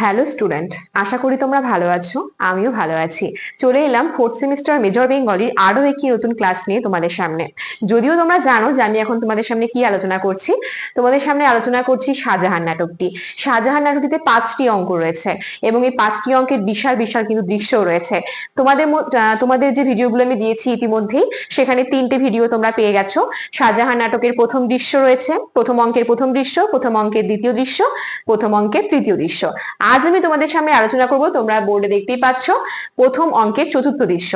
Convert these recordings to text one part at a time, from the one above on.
Hello student আশা করি তোমরা ভালো আছো, আমিও ভালো আছি। চলে এলাম ফোর্থ সেমিস্টার মেজর বেঙ্গলির আরও একটি নতুন ক্লাস নিয়ে তোমাদের সামনে। যদিও তোমরা জানো যে আমি এখন তোমাদের সামনে কি আলোচনা করছি? তোমাদের সামনে আলোচনা করছি শাহজাহান নাটকটি। শাহজাহান নাটকটিতে পাঁচটি অঙ্ক রয়েছে এবং এই পাঁচটি অঙ্কের বিশাল বিশাল কিন্তু দৃশ্যও রয়েছে। তোমাদের তোমাদের যে ভিডিওগুলো আমি দিয়েছি ইতিমধ্যেই, সেখানে তিনটে ভিডিও তোমরা পেয়ে গেছো। শাহজাহান নাটকের প্রথম দৃশ্য রয়েছে, প্রথম অঙ্কের প্রথম দৃশ্য, প্রথম অঙ্কের দ্বিতীয় দৃশ্য, প্রথম অঙ্কের তৃতীয় দৃশ্য। আজ আমি তোমাদের সামনে আলোচনা করব, তোমরা বোর্ডে দেখতেই পাচ্ছ, প্রথম অঙ্কের চতুর্থ দৃশ্য।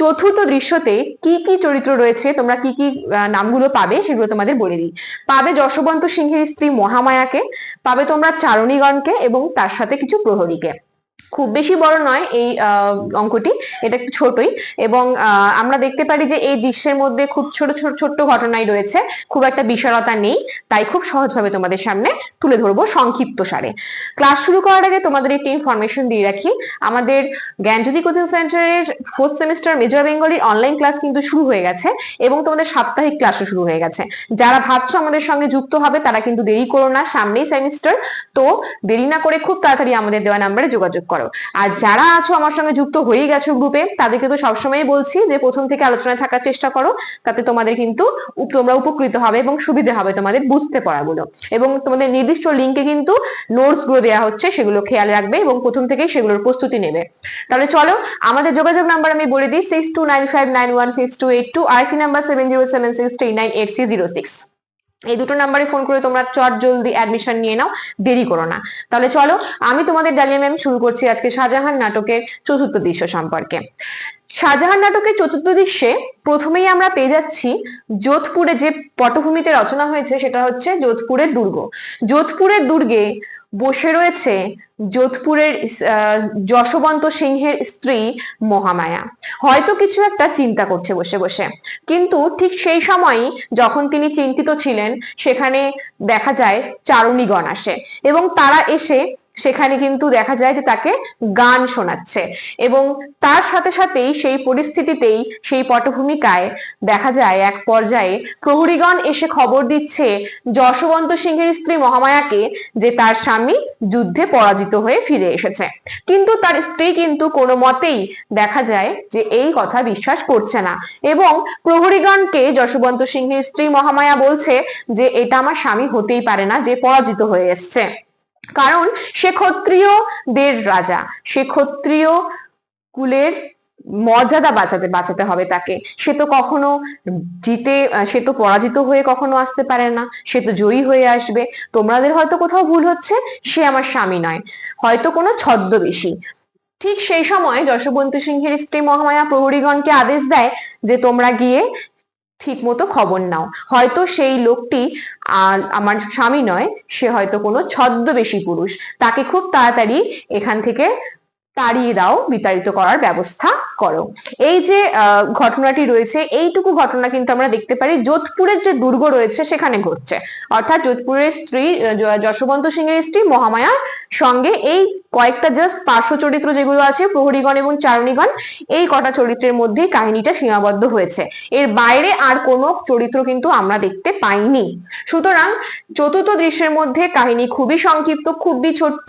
চতুর্থ দৃশ্যতে কি কি চরিত্র রয়েছে, তোমরা কি কি নামগুলো পাবে সেগুলো তোমাদের বলে দিই। পাবে যশবন্ত সিংহের স্ত্রী মহামায়াকে, পাবে তোমরা চারণীগণকে এবং তার সাথে কিছু প্রহরীকে। খুব বেশি বড় নয়, এই অঙ্কটি। এটা একটু ছোটই। এবং আমরা দেখতে পারি যে এই দৃশ্যের মধ্যে খুব ছোট ছোট, ছোট্ট ঘটনাই রয়েছে। খুব একটা বিশালতা নেই। তাই খুব সহজভাবে তোমাদের সামনে তুলে ধরবো সংক্ষিপ্ত সারে। ক্লাস শুরু করার আগে তোমাদের একটি ইনফরমেশন দিয়ে রাখি। আমাদের জ্ঞানজ্যোতি কোচিং সেন্টারের ফোর্থ সেমিস্টার মেজর বেঙ্গলির অনলাইন ক্লাস কিন্তু শুরু হয়ে গেছে এবং তোমাদের সাপ্তাহিক ক্লাসও শুরু হয়ে গেছে। যারা ভাবছ আমাদের সঙ্গে যুক্ত হবে, তারা কিন্তু দেরি করো না, সামনেই সেমিস্টার তো দেরি না করে খুব তাড়াতাড়ি আমাদের দেওয়া নাম্বারে যোগাযোগ করো। আর যারা আছো আমার সঙ্গে যুক্ত হয়েই গেছো গ্রুপে তাদেরকে তো সবসময় বলছি যে প্রথম থেকে আলোচনায় থাকার চেষ্টা করো, তাতে তোমাদের কিন্তু তোমরা উপকৃত হবে এবং সুবিধা হবে তোমাদের বুঝতে পড়াগুলো। এবং তোমাদের নির্দিষ্ট লিঙ্কে কিন্তু নোটসগুলো দেওয়া হচ্ছে, সেগুলো খেয়াল রাখবে এবং প্রথম থেকেই সেগুলোর প্রস্তুতি নেবে। তাহলে চলো, আমাদের যোগাযোগ নাম্বার আমি বলে দিই six two nine five nine one six two eight two আর কি number seven zero seven six three nine eight six zero six এই দুটো নাম্বারে ফোন করে তোমরা চট জলদি অ্যাডমিশন নিয়ে নাও, দেরি করো না। তাহলে চলো, আমি তোমাদের ডালিয়া ম্যাম শুরু করছি আজকে শাহজাহান নাটকের চতুর্থ দৃশ্য সম্পর্কে। শাহজাহান নাটকের চতুর্থ দৃশ্যে প্রথমেই আমরা পেয়ে যাচ্ছি যোধপুরে যে পটভূমিতে রচনা হয়েছে, সেটা হচ্ছে যোধপুরের দুর্গ। যোধপুরের দুর্গে বসে রয়েছে যোধপুরের যশবন্ত সিংহের স্ত্রী মহামায়া। হয়তো কিছু একটা চিন্তা করছে বসে বসে। কিন্তু ঠিক সেই সময়ই যখন তিনি চিন্তিত ছিলেন, সেখানে দেখা যায় চারণীগণ আসে এবং তারা এসে সেখানে কিন্তু দেখা যায় যে তাকে গান শোনাচ্ছে। এবং তার সাথে সাথেই সেই পরিস্থিতিতেই সেই পটভূমিকায় দেখা যায় এক পর্যায়ে প্রহরীগণ এসে খবর দিচ্ছে যশবন্ত সিংহের স্ত্রী মহামায়াকে যে তার স্বামী যুদ্ধে পরাজিত হয়ে ফিরে এসেছে। কিন্তু তার স্ত্রী কিন্তু কোনো মতেই দেখা যায় যে এই কথা বিশ্বাস করছে না। এবং প্রহরীগণকে যশবন্ত সিংহের স্ত্রী মহামায়া বলছে যে, এটা আমার স্বামী হতেই পারে না যে পরাজিত হয়ে এসছে। কারণ সে ক্ষত্রিয়দের রাজা, সে ক্ষত্রিয় কুলের মর্যাদা বাঁচাতে বাঁচাতে হবে তাকে। সে তো কখনো জিতে, সে তো পরাজিত হয়ে কখনো আসতে পারে না, সে তো জয়ী হয়ে আসবে। তোমাদের হয়তো কোথাও ভুল হচ্ছে, সে আমার স্বামী নয়, হয়তো কোনো ছদ্মবেশী। ঠিক সেই সময় যশবন্ত সিংহের স্ত্রী মহামায়া প্রহরীগণকে আদেশ দেয় যে তোমরা গিয়ে ঠিক মতো খবর নাও। হয়তো সেই লোকটি আমার স্বামী নয়, সে হয়তো কোনো ছদ্মবেশী পুরুষ। তাকে খুব তাড়াতাড়ি এখান থেকে তাড়িয়ে দাও, বিতাড়িত করার ব্যবস্থা করো। এই যে ঘটনাটি রয়েছে, এইটুকু ঘটনা কিন্তু আমরা দেখতে পারি, যোধপুরের যে দুর্গ রয়েছে, সেখানে ঘটছে। অর্থাৎ যোধপুরের স্ত্রী যশবন্ত সিংহের স্ত্রী মহামায়ার সঙ্গে এই কয়েকটা জাস্ট পার্শ্ব চরিত্র যেগুলো আছে, প্রহরীগণ এবং চারণীগণ, এই কটা চরিত্রের মধ্যেই কাহিনীটা সীমাবদ্ধ হয়েছে। এর বাইরে আর কোনো চরিত্র কিন্তু আমরা দেখতে পাইনি। সুতরাং চতুর্থ দৃশ্যের মধ্যে কাহিনী খুবই সংক্ষিপ্ত, খুবই ছোট্ট।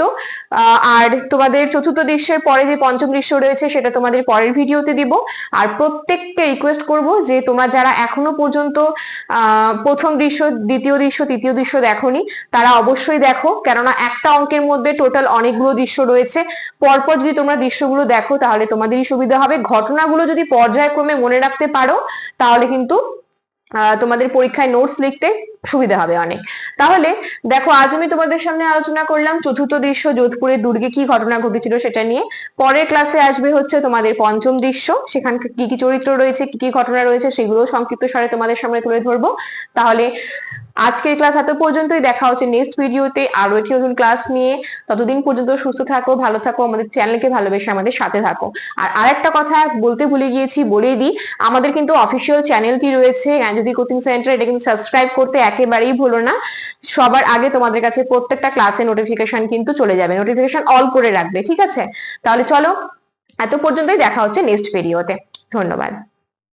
আর তোমাদের চতুর্থ দৃশ্যের পরে যে পঞ্চম দৃশ্য রয়েছে, সেটা তোমাদের পরের ভিডিওতে দিব। আর প্রত্যেককে রিকোয়েস্ট করব যে তোমরা যারা এখনও পর্যন্ত প্রথম দৃশ্য, দ্বিতীয় দৃশ্য, তৃতীয় দৃশ্য দেখোনি, তারা অবশ্যই দেখো। কেননা একটা অঙ্কের মধ্যে টোটাল অনেকগুলো দৃশ্য রয়েছে। পরপর যদি তোমরা দৃশ্যগুলো দেখো, তাহলে তোমাদেরই সুবিধা হবে। ঘটনাগুলো যদি পর্যায়ক্রমে মনে রাখতে পারো, তাহলে কিন্তু তোমাদের পরীক্ষায় নোটস লিখতে সুবিধা হবে অনেক। তাহলে দেখো, আজ আমি তোমাদের সামনে আলোচনা করলাম চতুর্থ দৃশ্য যোধপুরের দুর্গে কি ঘটনা ঘটেছিল সেটা নিয়ে। পরের ক্লাসে আসবে হচ্ছে তোমাদের পঞ্চম দৃশ্য। সেখানে কি কি চরিত্র রয়েছে, কি কি ঘটনা রয়েছে সেগুলো সংক্ষিপ্ত সারে তোমাদের সামনে তুলে ধরবো। তাহলে আজকের ক্লাস এত পর্যন্তই। দেখা হচ্ছে নেক্সট ভিডিওতে আরও একটি নতুন ক্লাস নিয়ে। ততদিন পর্যন্ত সুস্থ থাকো, ভালো থাকো, আমাদের চ্যানেলকে ভালোবেসে আমাদের সাথে থাকো। আর আরেকটা কথা বলতে ভুলে গিয়েছি, বলেই দিই, আমাদের কিন্তু অফিসিয়াল চ্যানেলটি রয়েছে জ্ঞানজ্যোতি কোচিং সেন্টার এটা কিন্তু সাবস্ক্রাইব করতে একেবারেই ভুলো না। সবার আগে তোমাদের কাছে প্রত্যেকটা ক্লাসে নোটিফিকেশন কিন্তু চলে যাবে। নোটিফিকেশন অল করে রাখবে, ঠিক আছে? তাহলে চলো, এত পর্যন্তই দেখা হচ্ছে নেক্সট ভিডিওতে ধন্যবাদ।